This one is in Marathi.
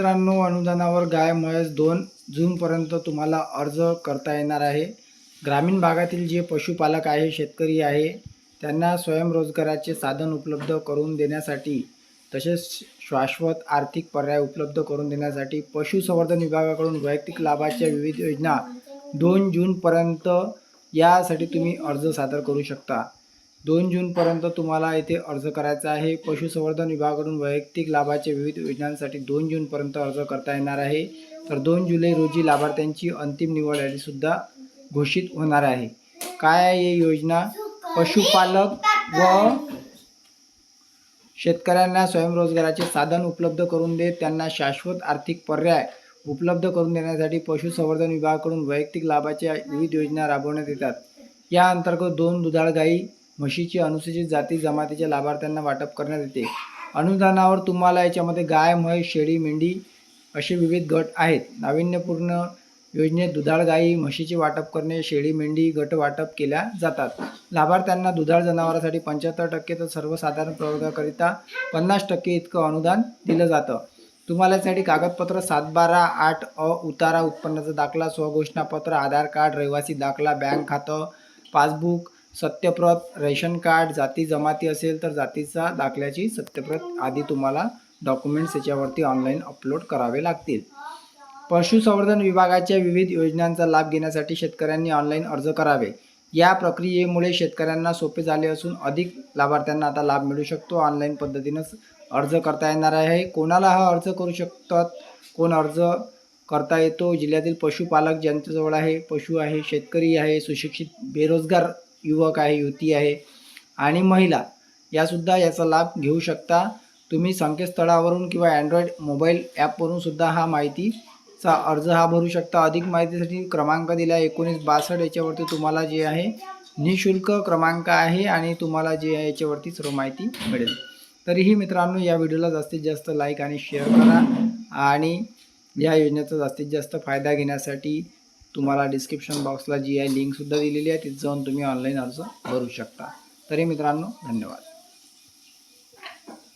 मित्रांनो अनुदानावर गाय म्हैस दोन जूनपर्यंत तुम्हाला अर्ज करता येणार आहे. ग्रामीण भागातील जे पशुपालक आहे शेतकरी आहे त्यांना स्वयंरोजगाराचे साधन उपलब्ध करून देण्यासाठी तसेच शाश्वत आर्थिक पर्याय उपलब्ध करून देण्यासाठी पशुसंवर्धन विभागाकडून वैयक्तिक लाभाच्या विविध योजना दोन जूनपर्यंत यासाठी तुम्ही अर्ज सादर करू शकता. दोन जूनपर्यंत तुम्हाला इथे अर्ज करायचा आहे. पशुसंवर्धन विभागाकडून वैयक्तिक लाभाच्या विविध योजनांसाठी दोन जूनपर्यंत अर्ज करता येणार आहे. तर दोन जुलै रोजी लाभार्थ्यांची अंतिम निवड यादीसुद्धा घोषित होणार आहे. काय आहे ही योजना? पशुपालक व शेतकऱ्यांना स्वयंरोजगाराचे साधन उपलब्ध करून देत त्यांना शाश्वत आर्थिक पर्याय उपलब्ध करून देण्यासाठी पशुसंवर्धन विभागाकडून वैयक्तिक लाभाच्या विविध योजना राबवण्यात येतात. या अंतर्गत दोन दुधाळ गाई म्हशीची अनुसूचित जाती जमातीच्या लाभार्थ्यांना वाटप करण्यात येते. अनुदानावर तुम्हाला याच्यामध्ये गाय म्हैस शेळी मेंढी असे विविध गट आहेत. नाविन्यपूर्ण योजनेत दुधाळ गाई म्हशीचे वाटप करणे शेळी मेंढी गट वाटप केल्या जातात. लाभार्थ्यांना दुधाळ जनावरांसाठी पंच्याहत्तर टक्के तर सर्वसाधारण प्रवर्गाकरिता पन्नास टक्के इतकं अनुदान दिलं जातं. तुम्हाला यासाठी कागदपत्र सात बारा आठ अ उतारा उत्पन्नाचा दाखला स्वघोषणापत्र आधार कार्ड रहिवासी दाखला बँक खातं पासबुक सत्यप्रत रेशन कार्ड जाती जमाती असेल तर जातीचा दाखल्याची सत्यप्रत आधी तुम्हाला डॉक्युमेंट्स याच्यावरती ऑनलाईन अपलोड करावे लागतील. पशुसंवर्धन विभागाच्या विविध योजनांचा लाभ घेण्यासाठी शेतकऱ्यांनी ऑनलाईन अर्ज करावे. या प्रक्रियेमुळे शेतकऱ्यांना सोपे झाले असून अधिक लाभार्थ्यांना आता लाभ मिळू शकतो. ऑनलाईन पद्धतीनंच अर्ज करता येणार आहे. कोणाला हा अर्ज करू शकतात? कोण अर्ज करता येतो? जिल्ह्यातील पशुपालक ज्यांच्याजवळ आहे पशु आहे शेतकरी आहे सुशिक्षित बेरोजगार युवक आहे युवती आहे आणि महिला यासुद्धा याचा लाभ घेऊ शकता. तुम्ही संकेतस्थळावरून किंवा अँड्रॉइड मोबाईल ॲपवरून सुद्धा हा माहितीचा अर्ज हा भरू शकता. अधिक माहितीसाठी क्रमांक दिला आहे एकोणीस बासष्ट याच्यावरती तुम्हाला जे आहे निशुल्क क्रमांक आहे आणि तुम्हाला जे आहे याच्यावरती सर्व माहिती मिळेल. तरीही मित्रांनो या व्हिडिओला जास्तीत जास्त लाईक आणि शेअर करा आणि या योजनेचा जास्तीत जास्त फायदा घेण्यासाठी तुम्हाला डिस्क्रिप्शन बॉक्सला जी आहे लिंकसुद्धा दिलेली आहे तिथं जाऊन तुम्ही ऑनलाईन अर्ज भरू शकता. तरी मित्रांनो धन्यवाद.